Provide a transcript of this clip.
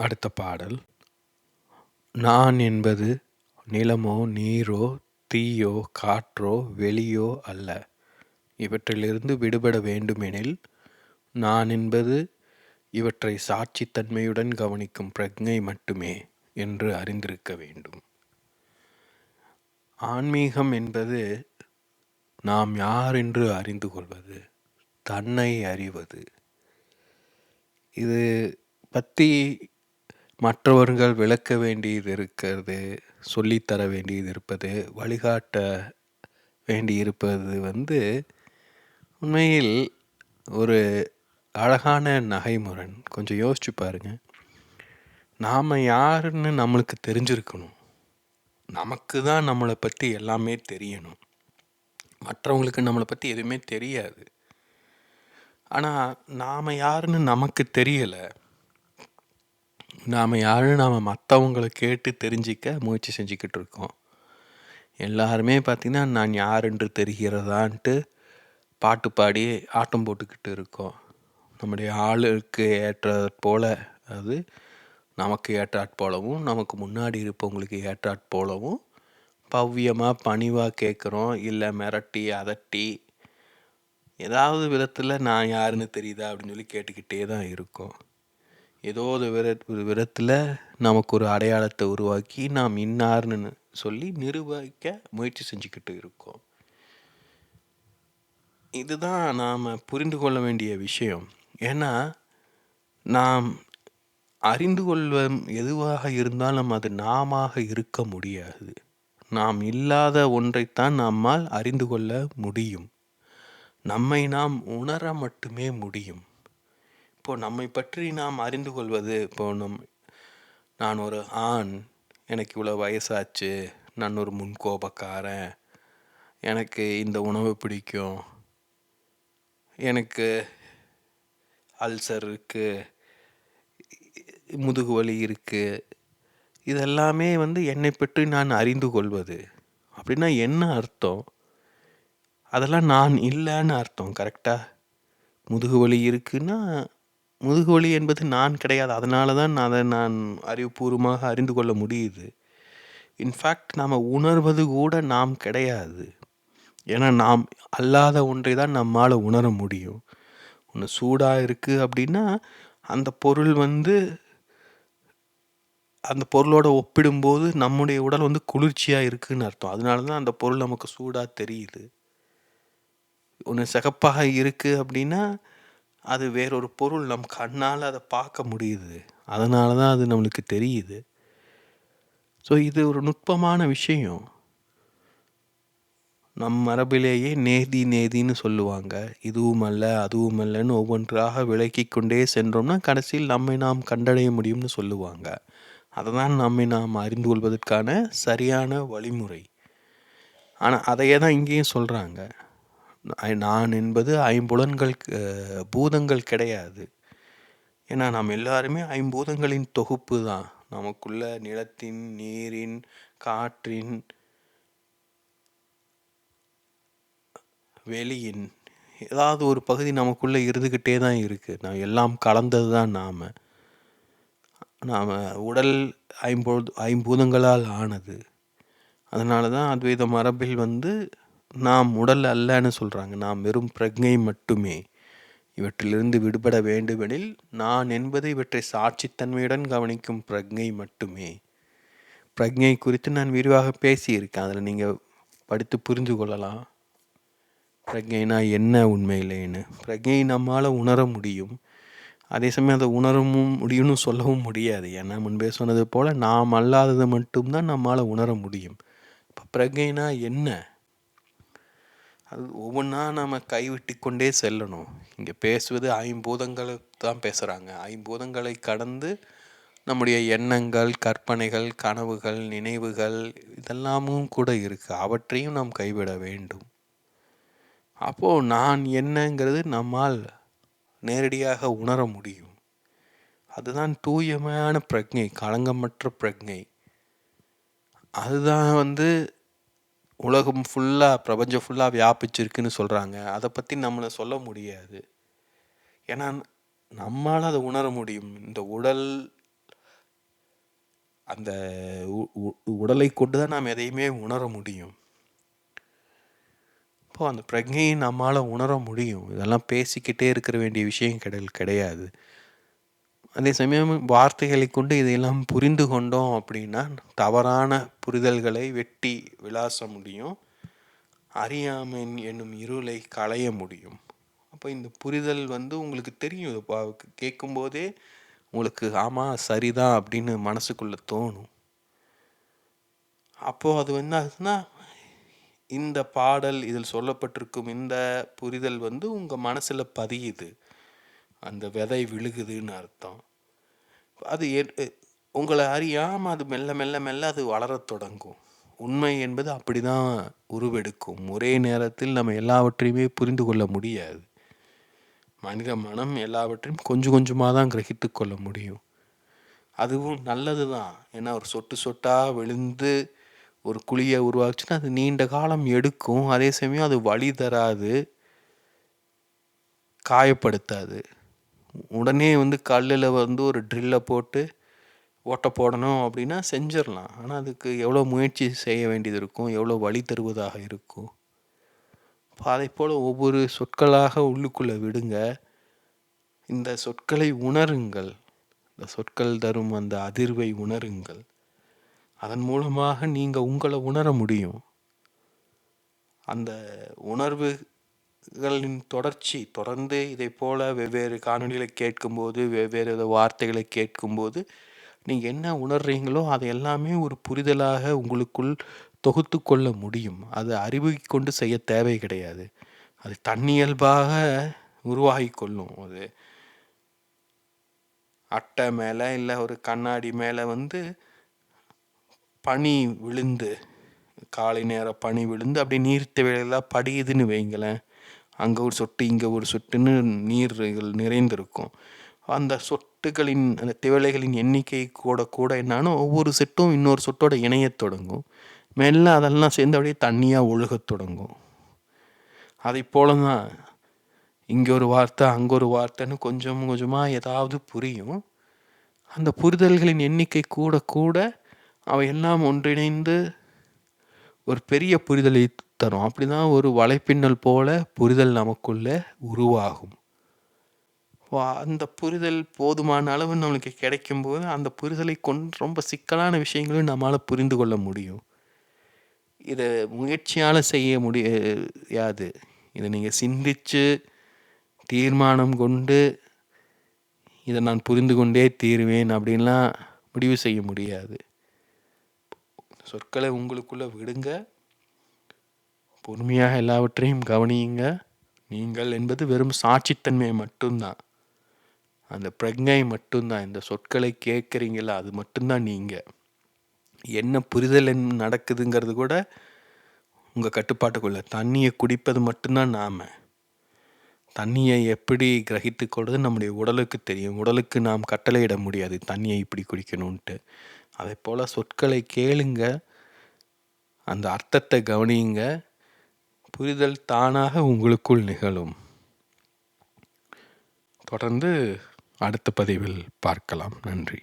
அடுத்த பாடல். நான் என்பது நிலமோ நீரோ தீயோ காற்றோ வெளியோ அல்ல. இவற்றிலிருந்து விடுபட வேண்டுமெனில் நான் என்பது இவற்றை சாட்சித்தன்மையுடன் கவனிக்கும் பிரஜை மட்டுமே என்று அறிந்திருக்க வேண்டும். ஆன்மீகம் என்பது நாம் யார் என்று அறிந்து கொள்வது தன்னை அறிவது. இது பற்றி மற்றவர்கள் விளக்க வேண்டியது இருக்கிறது சொல்லித்தர வேண்டியது இருப்பது வழிகாட்ட வேண்டியிருப்பது வந்து உண்மையில் ஒரு அழகான நகைமுரண். கொஞ்சம் யோசிச்சு பாருங்க. நாம் யாருன்னு நம்மளுக்கு தெரிஞ்சிருக்கணும். நமக்கு தான் நம்மளை பற்றி எல்லாமே தெரியணும். மற்றவங்களுக்கு நம்மளை பற்றி எதுவுமே தெரியாது. ஆனால் நாம் யாருன்னு நமக்கு தெரியலை. நாம் யாருன்னு நாம் மற்றவங்கள கேட்டு தெரிஞ்சிக்க முயற்சி செஞ்சுக்கிட்டு இருக்கோம். எல்லாருமே பார்த்திங்கன்னா நான் யாருன்று என்று தெரிகிறதான்ட்டு பாட்டு பாடி ஆட்டம் போட்டுக்கிட்டு இருக்கோம். நம்முடைய ஆளுக்கு ஏற்ற போல் அது நமக்கு ஏற்றாற் போலவும் நமக்கு முன்னாடி இருப்பவங்களுக்கு ஏற்றாற் போலவும் பவ்யமாக பணிவாக கேட்குறோம் இல்லை மிரட்டி அதட்டி ஏதாவது விதத்தில் நான் யாருன்னு தெரியுதா அப்படின்னு சொல்லி கேட்டுக்கிட்டே தான் இருக்கோம். ஏதோ ஒரு வித ஒரு விதத்தில் நமக்கு ஒரு அடையாளத்தை உருவாக்கி நாம் இன்னார்னு சொல்லி நிரூபிக்க முயற்சி செஞ்சுக்கிட்டு இருக்கோம். இதுதான் நாம் புரிந்து கொள்ள வேண்டிய விஷயம். ஏன்னா நாம் அறிந்து கொள்வம் எதுவாக இருந்தாலும் அது நாம இருக்க முடியாது. நாம் இல்லாத ஒன்றைத்தான் நம்மால் அறிந்து கொள்ள முடியும். நம்மை நாம் உணர மட்டுமே முடியும். இப்போ நம்மை பற்றி நாம் அறிந்து கொள்வது இப்போ நம் நான் ஒரு ஆண் எனக்கு இவ்வளோ வயசாச்சு நான் ஒரு முன்கோபக்காரன் எனக்கு இந்த உணவு பிடிக்கும் எனக்கு அல்சர் இருக்குது முதுகு வலி இருக்குது இதெல்லாமே வந்து என்னை பற்றி நான் அறிந்து கொள்வது. அப்படின்னா என்ன அர்த்தம்? அதெல்லாம் நான் இல்லைன்னு அர்த்தம் கரெக்டாக முதுகு வலி இருக்குன்னா முதுகு வலி என்பது நான் கிடையாது. அதனால தான் நான் அதை நான் அறிவுபூர்வமாக அறிந்து கொள்ள முடியுது. இன்ஃபேக்ட் நாம் உணர்வது கூட நாம் கிடையாது. ஏன்னா நாம் அல்லாத ஒன்றை தான் நம்மால் உணர முடியும். ஒன்று சூடாக இருக்குது அப்படின்னா அந்த பொருள் வந்து அந்த பொருளோட ஒப்பிடும்போது நம்முடைய உடல் வந்து குளிர்ச்சியாக இருக்குதுன்னு அர்த்தம். அதனால தான் அந்த பொருள் நமக்கு சூடாக தெரியுது. ஒன்று சிகப்பாக இருக்குது அப்படின்னா அது வேறொரு பொருள் நம் கண்ணால் அதை பார்க்க முடியுது. அதனால தான் அது நம்மளுக்கு தெரியுது. ஸோ இது ஒரு நுட்பமான விஷயம். நம் மரபிலேயே நேதி நேதின்னு சொல்லுவாங்க. இதுவும் அல்ல அதுவும் அல்லன்னு ஒவ்வொன்றாக விளக்கி கொண்டே சென்றோம்னா கடைசியில் நம்மை நாம் கண்டடைய முடியும்னு சொல்லுவாங்க. அதை தான் நம்மை நாம் அறிந்து கொள்வதற்கான சரியான வழிமுறை. ஆனால் அதையே தான் இங்கேயும் சொல்கிறாங்க நான் என்பது ஐம்புலன்கள் பூதங்கள் கிடையாது. ஏன்னா நாம் எல்லாருமே ஐம்பூதங்களின் தொகுப்பு தான். நமக்குள்ள நிலத்தின் நீரின் காற்றின் வெளியின் ஏதாவது ஒரு பகுதி நமக்குள்ளே இருந்துக்கிட்டே தான் இருக்குது நான் எல்லாம் கலந்தது தான் நாம். நாம் உடல் ஐம்பொழுது ஐம்பூதங்களால் ஆனது. அதனால தான் அத்வைத மரபில் வந்து நாம் உடல் அல்லன்னு சொல்கிறாங்க நாம் வெறும் பிரஜை மட்டுமே. இவற்றிலிருந்து விடுபட வேண்டுமெனில் நான் என்பது இவற்றை சாட்சித்தன்மையுடன் கவனிக்கும் பிரஜை மட்டுமே. பிரஜை குறித்து நான் விரிவாக பேசியிருக்கேன். அதில் நீங்கள் படித்து புரிந்து கொள்ளலாம். பிரஜைனா என்ன உண்மையிலேன்னு. பிரஜை நம்மால் உணர முடியும். அதே சமயம் அதை உணரவும் முடியும்னு சொல்லவும் முடியாது. ஏன்னா முன்பே சொன்னது போல் நாம் அல்லாதது மட்டும்தான் நம்மால் உணர முடியும். இப்போ பிரஜைனா என்ன? அது ஒவ்வொன்றா நம்ம கைவிட்டு கொண்டே செல்லணும். இங்கே பேசுவது ஐம்பூதங்களை தான் பேசுகிறாங்க ஐம்பூதங்களை கடந்து நம்முடைய எண்ணங்கள் கற்பனைகள் கனவுகள் நினைவுகள் இதெல்லாமும் கூட இருக்குது அவற்றையும் நாம் கைவிட வேண்டும். அப்போது நான் என்னங்கிறது நம்மால் நேரடியாக உணர முடியும். அதுதான் தூயமையான பிரஜை களங்கமற்ற பிரஜை. அதுதான் வந்து உலகம் ஃபுல்லாக பிரபஞ்சம் ஃபுல்லாக வியாபிச்சிருக்குன்னு சொல்கிறாங்க அதை பற்றி நம்மளை சொல்ல முடியாது. ஏன்னா நம்மளால் அதை உணர முடியும். இந்த உடல் அந்த உடலை கொண்டு தான் நாம் எதையுமே உணர முடியும். இப்போ அந்த பிரஜையை நம்மளால் உணர முடியும். இதெல்லாம் பேசிக்கிட்டே இருக்கிற வேண்டிய விஷயம் கிடை கிடையாது. அதே சமயம் வார்த்தைகளை கொண்டு இதையெல்லாம் புரிந்து கொண்டோம் அப்படின்னா தவறான புரிதல்களை வெட்டி விளாச முடியும். அறியாமை என்னும் இருளை களைய முடியும். அப்போ இந்த புரிதல் வந்து உங்களுக்கு தெரியும். கேட்கும்போதே உங்களுக்கு ஆமாம் சரிதான் அப்படின்னு மனசுக்குள்ளே தோணும். அப்போது அது என்ன ஆகுதுன்னா இந்த பாடல் இதில் சொல்லப்பட்டிருக்கும் இந்த புரிதல் வந்து உங்கள் மனசில் பதியுது. அந்த விதை விழுகுதுன்னு அர்த்தம். அது உங்களை அறியாமல் அது மெல்ல மெல்ல மெல்ல அது வளரத் தொடங்கும். உண்மை என்பது அப்படி தான் உருவெடுக்கும். ஒரே நேரத்தில் நம்ம எல்லாவற்றையுமே புரிந்து கொள்ள முடியாது. மனித மனம் எல்லாவற்றையும் கொஞ்சம் கொஞ்சமாக தான் கிரகித்து கொள்ள முடியும். அதுவும் நல்லது தான் ஏன்னா ஒரு சொட்டு சொட்டாக விழுந்து ஒரு குழியை உருவாச்சுன்னா அது நீண்ட காலம் எடுக்கும். அதே சமயம் அது வழி தராது காயப்படுத்தாது. உடனே வந்து கல்லில் வந்து ஒரு ட்ரில்லை போட்டு ஓட்டை போடணும் அப்படின்னா செஞ்சிடலாம். ஆனால் அதுக்கு எவ்வளோ முயற்சி செய்ய வேண்டியது இருக்கும்? எவ்வளோ வழி தருவதாக இருக்கும்? அதை போல் ஒவ்வொரு சொற்களாக உள்ளுக்குள்ளே விடுங்க. இந்த சொற்களை உணருங்கள். இந்த சொற்கள் தரும் அந்த அதிர்வை உணருங்கள். அதன் மூலமாக நீங்கள் உங்களை உணர முடியும். அந்த உணர்வு களின் தொடர்ச்சி தொடர்ந்து இதை போல் வெவ்வேறு காணொலிகளை கேட்கும்போது வெவ்வேறு வார்த்தைகளை கேட்கும்போது நீங்கள் என்ன உணர்றீங்களோ அது எல்லாமே ஒரு புரிதலாக உங்களுக்குள் தொகுத்து கொள்ள முடியும். அது அறிவு கொண்டு செய்ய தேவை கிடையாது. அது தன்னியல்பாக உருவாகி கொள்ளும். அது அட்டை மேலே இல்லை ஒரு கண்ணாடி மேலே வந்து பனி விழுந்து காலை நேரம் பனி விழுந்து அப்படியே நீர் வேலையெல்லாம் படியுதுன்னு வைங்களேன். அங்கே ஒரு சொட்டு இங்கே ஒரு சொட்டுன்னு நீர்கள் நிறைந்திருக்கும். அந்த சொட்டுகளின் அந்த திவலைகளின் எண்ணிக்கை கூட கூட என்னான்னு ஒவ்வொரு செட்டும் இன்னொரு சொட்டோட இணையத் தொடங்கும். மெல்ல அதெல்லாம் சேர்ந்து அப்படியே தண்ணியாக ஒழுகத் தொடங்கும். அதை போல தான் இங்கே ஒரு வார்த்தை அங்கே ஒரு வார்த்தைன்னு கொஞ்சம் கொஞ்சமாக ஏதாவது புரியும். அந்த புரிதல்களின் எண்ணிக்கை கூட கூட அவை எல்லாம் ஒன்றிணைந்து ஒரு பெரிய புரிதலை தரும் அப்படி தான் ஒரு வலைப்பின்னல் போல புரிதல் நமக்குள்ளே உருவாகும். அந்த புரிதல் போதுமான அளவு நம்மளுக்கு கிடைக்கும்போது அந்த புரிதலை கொண்டு ரொம்ப சிக்கலான விஷயங்களையும் நம்மளால் புரிந்து கொள்ள முடியும். இதை முயற்சியால் செய்ய முடியாது. இதை நீங்கள் சிந்தித்து தீர்மானம் கொண்டு இதை நான் புரிந்து கொண்டே தீருவேன் அப்படின்லாம் முடிவு செய்ய முடியாது. சொற்களை உங்களுக்குள்ளே விடுங்க. பொறுமையாக எல்லாவற்றையும் கவனியுங்க. நீங்கள் என்பது வெறும் சாட்சித்தன்மை மட்டும்தான். அந்த பிரஜை மட்டும்தான். இந்த சொற்களை கேட்குறீங்களா? அது மட்டும்தான் நீங்கள் என்ன புரிதல் நடக்குதுங்கிறது கூட உங்கள் கட்டுப்பாட்டுக்குள்ள. தண்ணியை குடிப்பது மட்டும்தான் நாம். தண்ணியை எப்படி கிரகித்து கொள்வது நம்முடைய உடலுக்கு தெரியும். உடலுக்கு நாம் கட்டளையிட முடியாது. தண்ணியை இப்படி குடிக்கணும்ன்ட்டு. அதே போல் சொற்களை கேளுங்க. அந்த அர்த்தத்தை கவனியுங்க. புரிதல் தானாக உங்களுக்குள் நிகழும். தொடர்ந்து அடுத்த பதிவில் பார்க்கலாம். நன்றி.